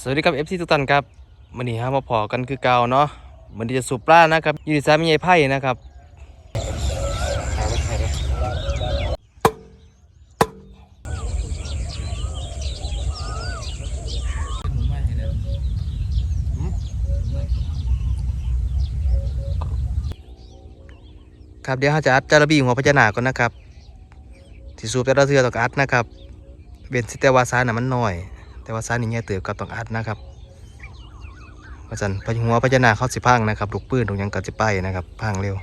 สวัสดีครับ FC ทุกท่านครับวันนี้ฮะมาพอกันคือเก่าเนาะวันนี้จะสูบปลานะครับอยูนิสามใหญ่ไพ่นะครับครับเดี๋ยวเราจะอัดจาระบีหัวพญานาคก่อนนะครับที่สูบแต่ละเทือต้ออัดนะครับเบ็นสิแต่วาซาน่ะมันน้อย แต่ว่าซานี่ใหญ่เติบก็ต้องอัดนะครับพราะฉะนั้นพญหัวพญานาคเขาสิพังนะครับลูกปืนลูกยังก็สิไปนะครับพังเร็ว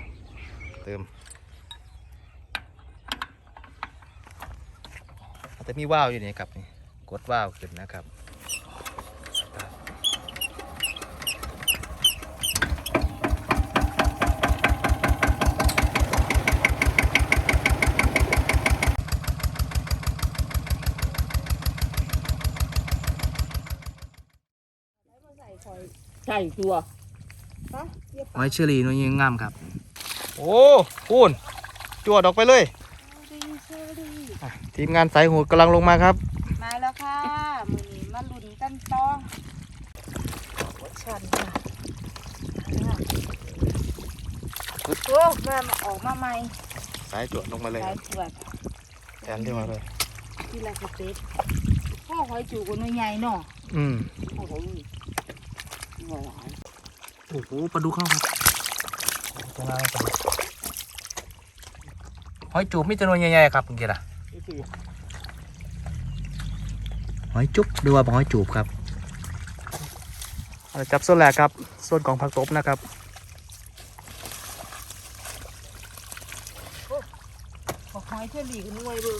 เติมอาจจะมีว่าวอยู่นี่ครับนี่กดว่าวขึ้นนะครับ ใช่ตัวไว้เชอรี่น้อยยังงามครับ โอ้พูนจวดออกไปเลยอะทีมงานสายหูกำลังลงมาครับมาแล้วค่ะมือนี้มาลุ้นกันต่อวัดชันค่ะโอ้แม่มาออกมาใหม่สายจวดลงมาเลยสายตรวจแทนที่มาเลยที่ละสเต็ปพ่อหอยจูกันหน่วยใหญ่เนาะอืมโอ้โหหวาน โอ้โหปลาดุกเข้าครับตรงนั้นปลาดุกหอยจูบมีจำนวนใหญ่ๆครับเมื่อกี้ล่ะหอยจุ๊บหรือว่าบ่หอยจูบครับเราจับโซนแรกครับโซนของผักตบนะครับบอกหอยเชอรี่กันหน่วยเบิ่ง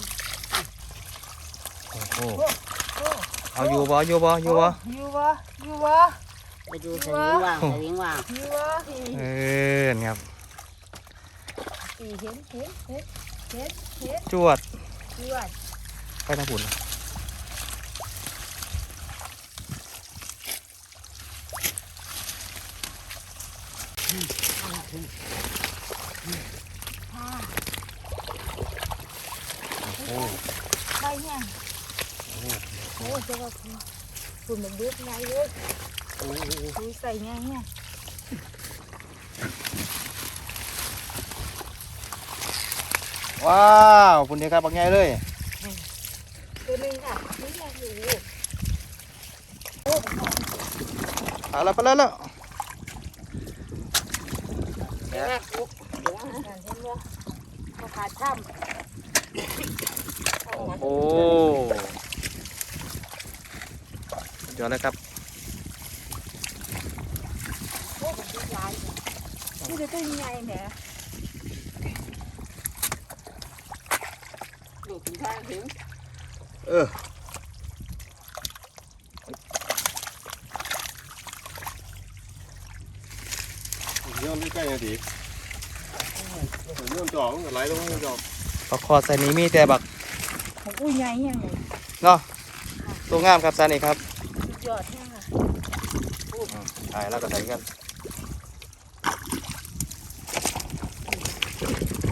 โอ้โหโอ้เอาอยู่บ่อยู่บ่อยู่บ่อยู่วะอยู่วะ ไปดูสวิงว่างสวิงว่างอยู่วะพี่เออเนี่ยครับพี่เห็นเห็นเห็นเห็นเห็นจวดจวดไปทางปุ่นค่ะโอ้ไปเนี่ยโอ้จะว่าคุณคุณมันดึกไงเลย ดูใส่ไงเนี่ยว้าวปุ่นนี้ครับบักใหญ่เลยตัวหนึงค่ะนี่แหละหูเอาละไปแล้วแล้วเดี๋ยวนะลูกเดี๋ยวนะเห็นว่าเขาขาดช่ำโอ้เดี๋ยวนะครับ โอ้มันดึกหลาย นี่จะตัวยังไงแหมดูถึงข้างถึง เออย้อนใกล้ๆนะดิย้อนจอกไหลลงย้อนจอกปลาคอใส่นี้มีแต่บักของอุ้ยใหญ่ยังไงเนาะตัวงามครับซานี่ครับ สุดยอดเนี่ค่ะถ่ายแล้วก็ใส่กัน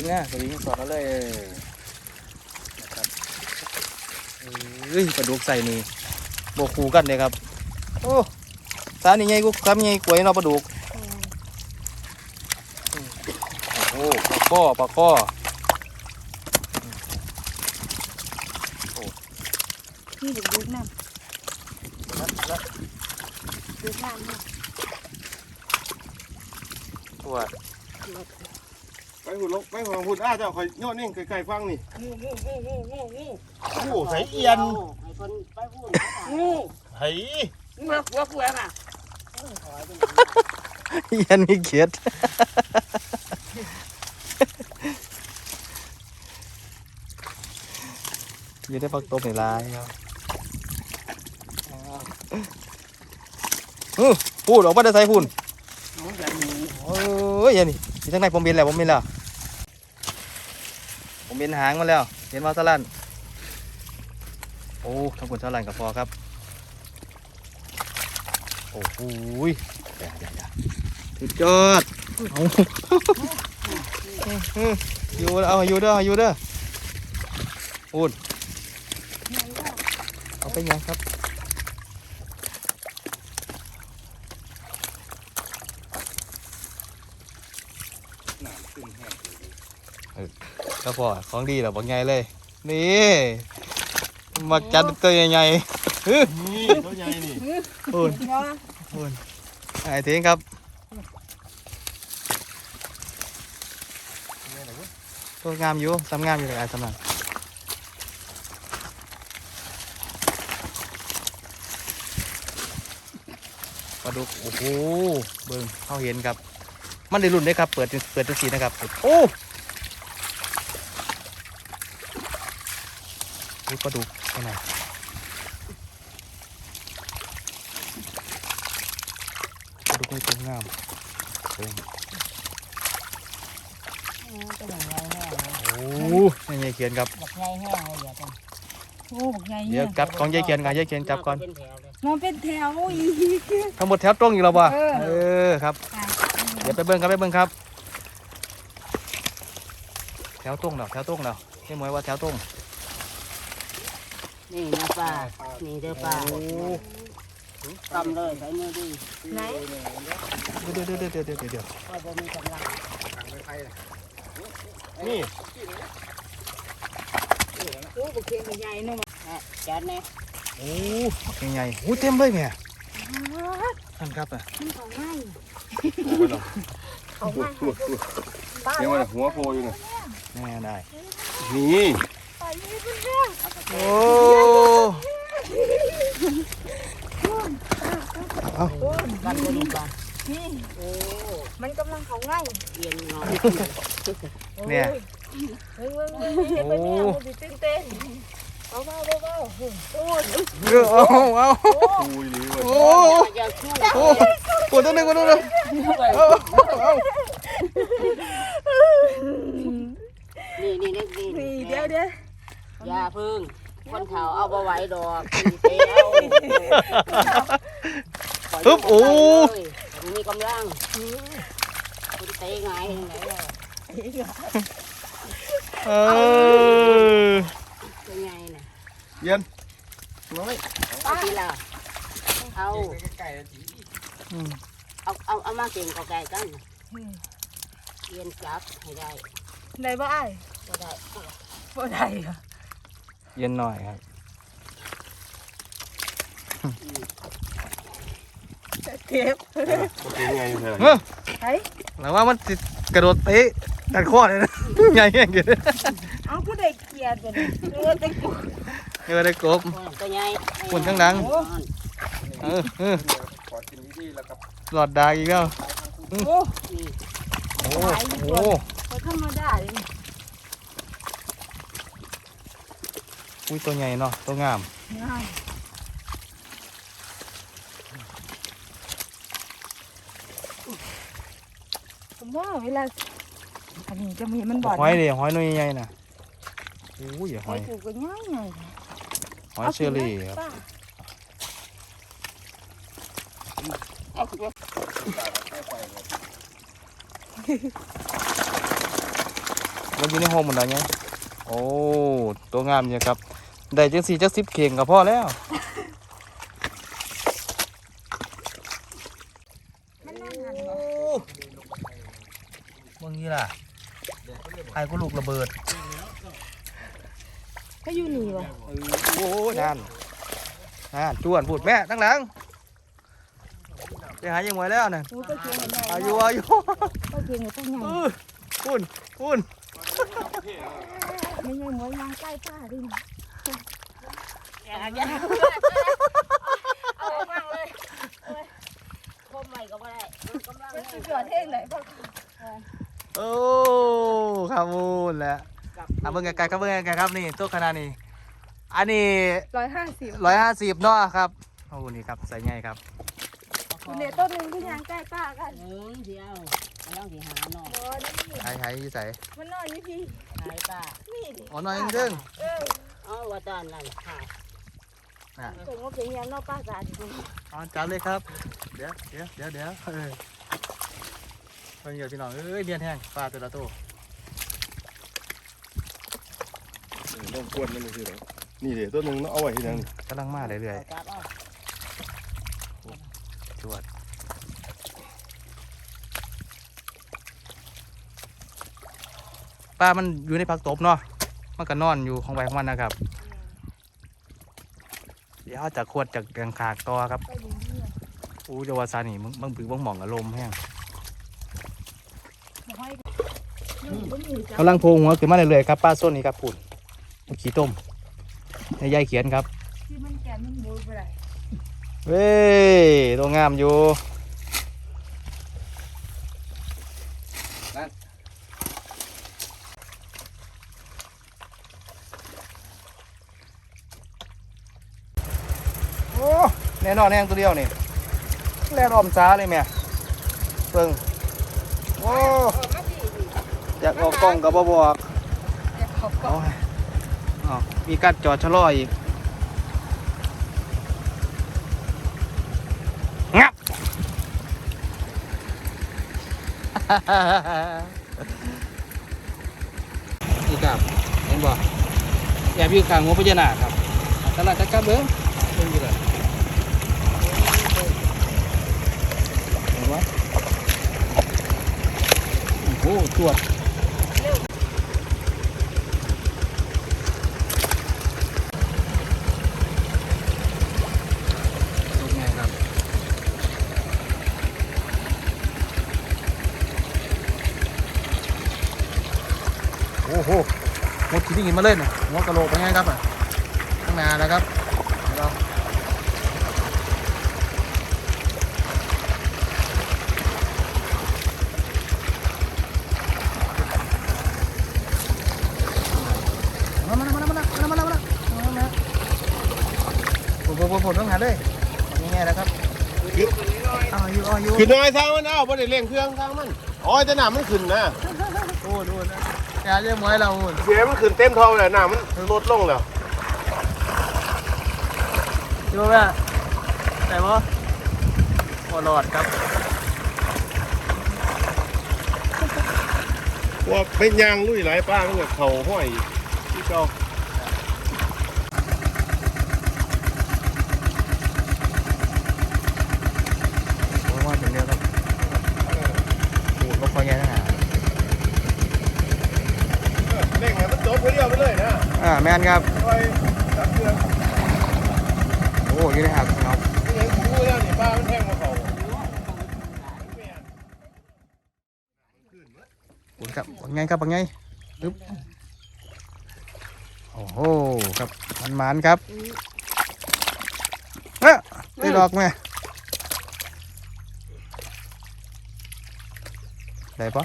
สวิงนะสวิงสอดมาเลยนะครับเฮ้ยปลาดุกใส่นี่โบกคูกันเลยครับ โอ้สานี่ไงกูครับไงกล้วยเนาะปลาดุกโอ้ปลาข้อปลาข้อนี่ดึกดึกน้ำดึกน้ำเนี่ยตัวไป หุ่นลงไปหุ่นหุ่นอ้าเจ้าคอยโยนนี่ไกลๆฟังนี่งูงูงูงูงูงูโอ้โหใส่เอียนไอ้คนไปพูดงูเฮ้ยเงือกเงือกเงือกอะยันมีเขียดอยู่ในปักตบในลายครับเออพูดออกมาได้ใส่พูนน้องแบบนี้เอ้ยอันนี้ที่ทางในผมบินแล้วผมบินแล้ว ผมเบินหางมาแล้ว เห็นว่าสลันโอ้ทั้งคนสลันกับพอครับ โอ้โหยอย่าอย่าอย่าสุดยอดเอาอยู่เอาอยู่เด้ออยู่เด้ออุ่นเอาไปยังครับ ครับพ่อของดีเหรอบอกไงเลย นี่มักจัดตัวใหญ่ๆฮึนี่ตัวใหญ่นี่โอ้ยโอ้ยไอ้ทิ้งครับตัวงามอยู่ซ้ำงามอยู่เลยไอ้สำนักปลาดุกโอ้โหเบิ่งเขาเห็นครับ มันได้รุ่นได้ครับ เปิดเปิดตัวสีนะครับ โอ้ ดูปลาดุกไปไหนปลาดุกนี่ตัวงามเบิ่งก็อย่างไรแน่เลยโอ้ยยายเขียนครับแบบไงแห้งเลยอย่าต้องโอ้บอกใหญ่เดี๋ยวจับของยายเขียนกับยายเขียนจับก่อนเป็นแถวเลยมันเป็นแถวอีกทั้งหมดแถวตรงอยู่แล้วป่ะเออเออครับ เดี๋ยวไปเบิ้งครับไปเบิ้งครับ แถวตรงเนาะแถวตรงเนาะให้หมวยว่าแถวตรง นี่นะป้านี่เด้อป้าทำเลยใช้มือดีไหนเดี๋ยวเดี๋ยวเดี๋ยวเดี๋ยวเดี๋ยวเดี๋ยวก็จะมีกำลังนี่โอ้บอกเคียงใหญ่เนาะจัดแน่โอ้ยังไงโอ้เต็มเลยแม่ท่านครับอะมันเขาง่ายเอาไปหรอเขาง่ายเดี๋ยวมันหัวโผล่อยู่น่ะแน่ได้นี่ไปนี่เพื่อน โอ้เอากันก็ดีป้านี่โอ้มันกำลังเขาง่ายเย็นเนาะเนี่ยเฮ้ยเฮ้ยเฮ้ยเฮ้ยเป็นเนี่ยมันตื่นเต้นเอาเบาเบาเบาโอ้ยเออเอาเอาคุยหรือว่าโอ้อย่าชู้โอ้ปวดตัวหนึงปวดตัวหนึงเอาเอา นี่นี่นี่นี่ นี่เดี๋ยวเดี๋ยว อย่าพึ่ง คนเฒ่าเอาบ่ไหว้ดอกตีเตเอาฮึบโอ้มีกำลังคนเตะไงไหนอะเออเป็นไงน่ะเย็นน้อยเอาทีละเอาอืมเอาเอาเอามาเก่งกับไก่กันเรียนจับให้ได้ไหนบ้าไอ้ก็ได้ บ่ได้อะ เย็นหน่อยครับ เก็บเป็นไงอยู่เถอะเฮ้ยไอ้แล้วว่ามันสิกระโดดเตะดันข้อเลยนะ ใหญ่แห่งเดียวเอาผู้ใดเกลียดกันเลือดตะกุเออได้กบตัวใหญ่คนข้างหลังเออเออขอกินดีๆแล้วครับหลอดดาอีกแล้วโอ้นี่โอ้โห บ่ธรรมดาเลย อุ้ยตัวใหญ่เนาะตัวงามง่ายผมว่าเวลาอันนี้จะมีมันบอดหอยเลยหอยหน่วยใหญ่ๆน่ะอุ้ยหหออยยกูก็ง่ายง่ายหอยเชอรี่ครับป้าเอาขึ้นมามันอยู่ในห้องหมดแล้วเนี่ยโอ้ตัวงามเนี่ยครับ ได้จังสี่จังสิบเข่งก็พอแล้ว มันนั่งหันบ่มึงนี่ล่ะไอ้ก็ลูกระเบิด ก็อยู่นี่วะโอ้นั่นนั่นจวนพูดแม่ตั้งหลังไปหายังไงแล้วน่ะกูก็เก่งใหญ่อายุอายุก็เก่งกับตัวใหญ่เออคุณคุณไม่ใช่หมวยยางใกล้ป้าดิ อย่าอย่าเอาบ้างเลยคมใหม่ก็ไม่ได้กำลังมันสิเกิดเองเลยพ่อโอ้ครับมูนแหละอะเบิ่งไกลๆครับเบิ่งไกลๆครับนี่ตัวขนาดนี้อันนี้ร้อยห้าสิบร้อยห้าสิบเนาะครับโอ้นี่ครับใส่ไงครับคุณเดต้นหนึ่งที่ยางใกล้ป้ากันเออเดี๋ยวกำลังสิหาเนาะบอนี่หายหายอยู่ใส่มันนอนอยู่พี่หายป้านี่ดิอ๋อน้อยนึงเออ เอาว่าตอนนั้นค่ะน่ะผมว่าเป็นยังนอกป้ากันดิเอาจับเลยครับ เดี๋ยวเดี๋ยวเดี๋ยวเดี๋ยวเออเพิ่งเดี๋ยวพี่น้องเอ้ยเบียนแห้งปลาตัวละตัวลองกวนมันคือไหนนี่เดี๋ยวตัวหนึงเนาะเอาไว้ที่นั่นกำลังมาเรื่อยเอาจับเอาๆจวดปลามันอยู่ในผักตบเนาะ มันก็นอนอยู่ของไว้ของมันนะครับ เดี๋ยวจะขวดจากแกงขากต่อครับไปอยู่นี่อู้เจาวาซานี่มึงมึงบึงมึงหม่องอารมณ์แห้งมาห้อยนู่นก็มีจ้ะกำลังโผล่หัวขึ้นมาเรื่อยๆครับป้าส้นนี่ครับปุ่นขี้ต้มในยายเขียนครับที่มันแก่มันบูไปไหนเว้ยตัวงามอยู่โอ้แน่นอนแห้งตัวเดียวนี่แล่นออมจ้าเลยแม่เบิ่งโอ้อยากออกกล้องกับบ่บอกโอ้ยอ้าวมีการจอดชะลออีกงับนี่ครับเห็นบ่แอบอยู่ข้างหัวพญานาคครับตลาดตะกลับเบิ้งเบิ้งอยู่เลยเห็นบ่โอ้ตรวจเป็นไงครับโอ้โหหมดที่นี่มาเล่นน่ะหัวกะโหลกเป็นไงครับอะข้างหน้านะครับ ขึ้นน้อยทางมันเอาบ่ได้เร่งเครื่องทางมันอ๋อแต่น้ำมันขึ้นนะโอ้ดูนะอย่าเยี่ยมไว้เราหุ่นเสียมันขึ้นเต็มท้องเลยน้ำมันลดลงแล้วดูแม่ไหนวะโอ้หลอดครับว่าเป็นยางลุยหลายป้ามันก็เข่าห้อยอีกที่เก่า่าแมนครับโอ้ยนี่นะครับเนาะคุณครับไงครับไงปึ๊บโอ้โหครับมันหมานครับเอ๊ะได้ดอกไหมได้ปะ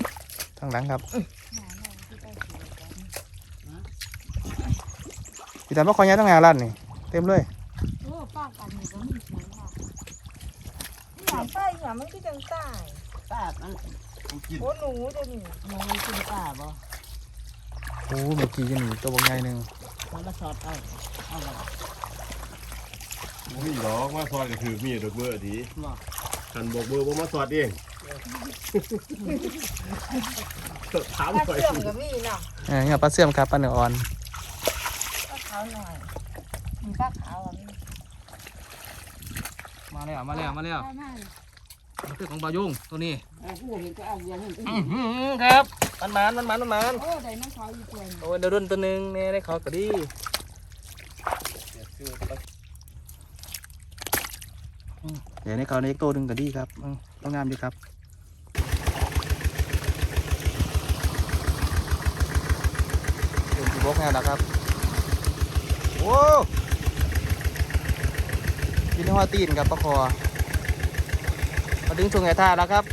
ทางหลังครับ พี่ตามว่าคอยแง่ต้องงานลั่นนี่ เต็มเลยโอ้ป้ากันนี่ก็มีสวยค่ะอยากใต้อยากมันก็จังใต้ป้ามันโอ้หนูเดี๋ยวนี้มันกินป้าบ่โอ้เมื่อกี้ยังมีตัวบางใหญ่หนึ่งมันมาสอดเอาเอาบ่มีหรอกมาสอดก็คือมีดอกเบอร์ดีบ่คันบอกเบอร์บ่มาสอดเองถามป้าหน่อยเสื่อมก็มีเนาะเอ้ยเนี่ยปลาเสื่อมครับปลาเนื้ออ่อนป้าขาวหน่อยมีป้าขาวอะมีมาแล้วมาแล้วมาแล้วป้าหน้าคือของปลายุงตัวนี้เอาผู้เห็นก็เอาอย่างนี้อื้อหือครับมันมันมันมันมันมันโอ้ได้น้ำขาวอยู่ตัวนี้โอ้ยเดี๋ยวรุ่นตัวหนึงเนี่ยได้เขาก็ดีอืมเดี๋ยวในเขาในอีกตัวหนึ่งก็ดีครับอืมต้องงามดีครับเป็นที่บกแน่แล้วครับ โอ้ยินหัวตีนครับปลาคอมาดึงช่วงไงท่าแล้วครับ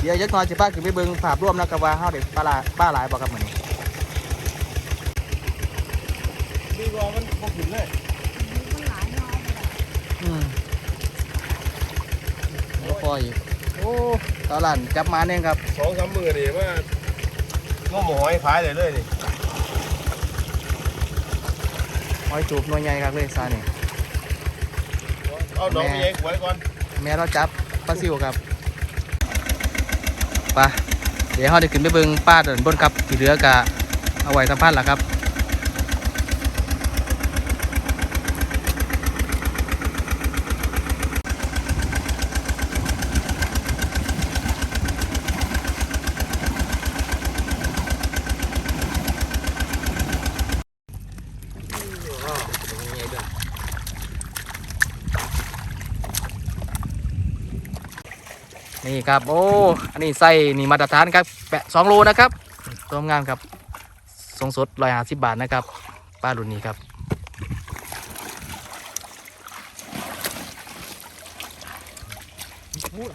เดี๋ยวยักษ์น้อยจะป้าขึ้นไปเบิ่งภาพรวมนะครับว่าเฮาได้ปลาหลายปลาหลายบ่ครับมื้อนี้ดีกว่ามันบ่ขึ้นเลยมันหลายน้อยเลยอืมโอ้ออีกโอ้ตาหลันจับมาเนี่ยครับสองสามมือนี่ว่าง้อหมอยพายเลยเลยนี่ หอยจูบหน่วยใหญ่ครับเลยซาเนี่ยเอาดอกไปเองไว้ก่อนแม่เราจับปลาซิวครับไปเดี๋ยวเราได้ขึ้นไปเบิ่งป้าเดินบนครับที่เหลือกะเอาไว้สัมภาษณ์ละครับ นี่ครับ โอ้ อันนี้ไส้นี่มาตรฐานครับแปะสองโลนะครับตัวงามครับทรงสดร้อยห้าสิบบาทนะครับ ป้ารุ่นนี้ครับ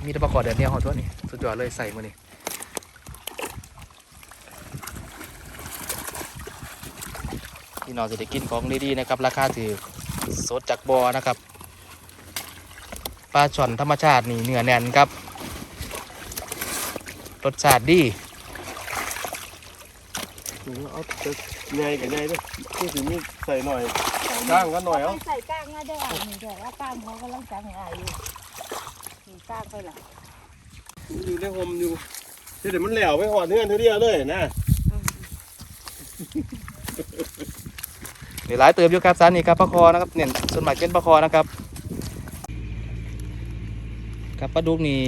มีตะประกอบเดือนเดียวของตัวนี้สุดยอดเลยใส่มือนี่พี่น้องจะได้กินของดีๆนะครับ ราคาถือสดจากบอนะครับปลาช่อนธรรมชาตินี่เนื้อแน่นครับ รสชาติดีเอาแต่ใหญ่กับใหญ่ด้วยที่สิมีใส่หน่อยก้างก็หน่อยเอาใส่ก้างมาได้อะนี่แต่ว่าก้างเขากำลังจังไงอยู่นี่ก้างไปละอยู่ในหมอยู่เดี๋ยวมันแหลวไปหอดเนื้อเท่าเดียวเลยนะเดี๋ยวหลายเติมอยู่ครับสารนี่ครับปลาคอนะครับเนี่ยส่วนมากเป็นปลาคอนะครับ ครับปลาดุกนี่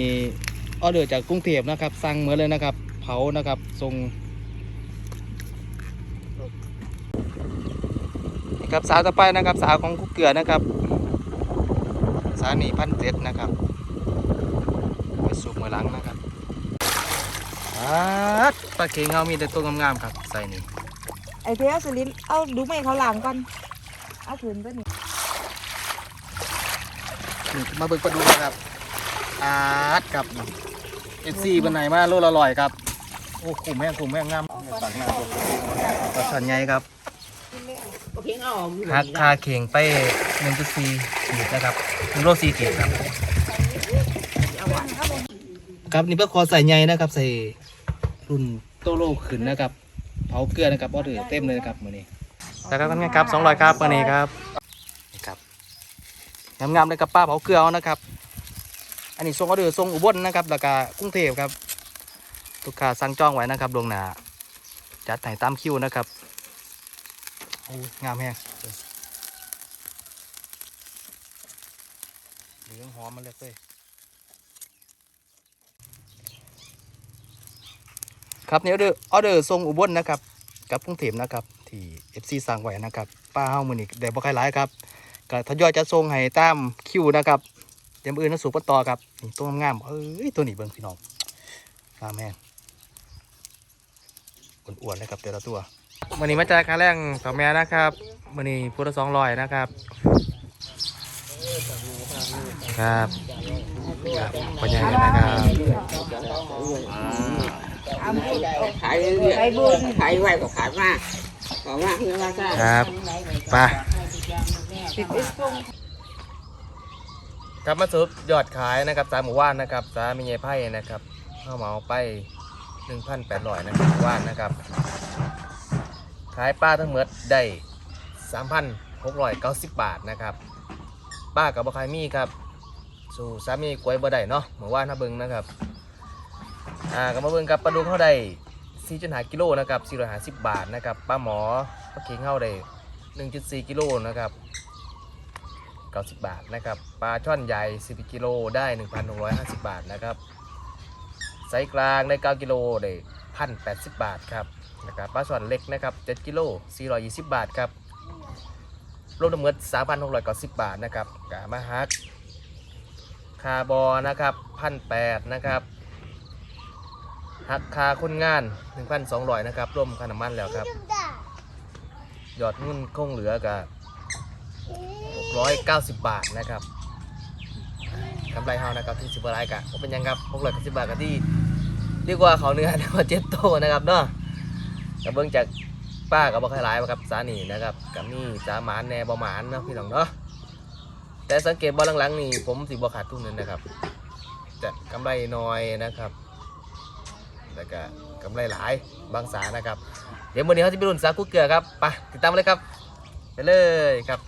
ออเดอร์จากกรุงเทพนะครับ สั่งเหมือนเลยนะครับ เผานะครับส่งนี่ครับสาวต่อไปนะครับ สาวของกุ๊กเกลือนะครับ สานี่พันเจ็ดนะครับไปสูบมือหลังนะครับอาดปลาเค็งเขามีแต่ตัวงามๆครับ ใส่นี่ไอ้เพี้ยสลินเอาดูไม่เขาหลังก่อนเอาผืนก็นี่นี่มาเบิ่งปลาดูนะครับอาร์ตครับ เอฟซีเป็นไหนมาโลละลอยครับ โอ้ขุมแม่งขุมแม่งงามตักหน้าปลาช่อนใหญ่ครับโอเคเอาหักคาเข่งไปหนึ่งจุดสี่ขีดนะครับหนึ่งโลสี่ขีดครับครับนี่เพื่อคอใส่ใหญ่นะครับ ใส่รุ่นโตโลขึ้นนะครับ เผาเกลือนะครับออเดอร์เต็มเลยนะครับมื้อนี้แล้วก็กันครับสองร้อยครับมื้อนี้ครับนี่ครับงามๆเลยกับป้าเผาเกลือเอานะครับ อันนี้ส่งออเดอร์ส่งอุบลนะครับแล้วก็กรุงเทพครับลูกค้าสั่งจองไว้นะครับลงหนาจัดให้ตามคิวนะครับงามแฮงเหลืองหอมมาเลยเฟ้ยครับนี่ออเดอร์ออเดอร์ส่งอุบลนะครับกับกรุงเทพนะครับที่ FC สั่งไว้นะครับป้าเฮามือนี้ได้บ่ใครหลายครับก็ทยอยจะส่งให้ตามคิวนะครับ ดี๋ยวมืออื่นมาสู่กันต่อครับนี่ตัวงามเอ้ยตัวนี้เบิ่งพี่น้องงามแม่งอ้วนๆเลยครับแต่ละตัววันนี้มาจากคาแรงสองแม่นะครับวันนี้พุทธสองร้อยนะครับครับครับปัญญานะครับขายเรื่อยๆขายไว้ก็ขายมากขายมากเพื่อว่าครับไป ครับมาสรุปยอดขายนะครับสามหมู่บ้านนะครับสามมีเยไพ่นะครับเข้าเหมาไปหนึ่งพันแปดร้อยนะครับหมู่บ้านนะครับ ขายป้าทั้งหมดได้สามพันหกร้อยเก้าสิบบาทนะครับ ป้ากับบ่ขายมีครับสู่สามีกวยบ่ได้เนาะหมู่บ้านท่าเบิงนะครับอ่ากับมาเบิงกับปลาดุกเข้าได้สี่จุดห้ากิโลนะครับสี่ร้อยห้าสิบบาทนะครับป้าหมอปลาเค็งเข้าได้หนึ่งจุดสี่กิโลนะครับ 90 บาทนะครับปลาช่อนใหญ่ 10กิโลได้ 1,650 บาทนะครับไซส์กลางได้ 9 กิโลได้1,080 บาทครับนะครับปลาช่อนเล็กนะครับ 7 กิโล 420 บาทครับรวมทั้งหมด3,690 บาทนะครับกามาฮักคาบอนะครับ1,800นะครับหักคาคนงาน 1,200นะครับรวมค่าน้ำมันแล้วครับ ยอดเงินคงเหลือกับ 690 บาทนะครับกำไรเฮานะครับที่สิบรายกะเป็นยังครับ690บาทกันที่ดีกว่าเขาเนื้อนะครับเจ็ดโตนะครับเนาะกับเบื้องจากป้ากับบ่ค่อยหลายครับสานี่นะครับกับนี่สาหมานแน่บ่หมานนะพี่น้องเนาะแต่สังเกตบ่หลังๆนี่ผมสิบ่ขาดทุนเลยนะครับจะกำไรน้อยนะครับแล้วก็กำไรหลายบางสานะครับ เดี๋ยววันนี้เขาจะไปรุ่นสาคูเกลือครับไปติดตามเลยครับไปเลยครับ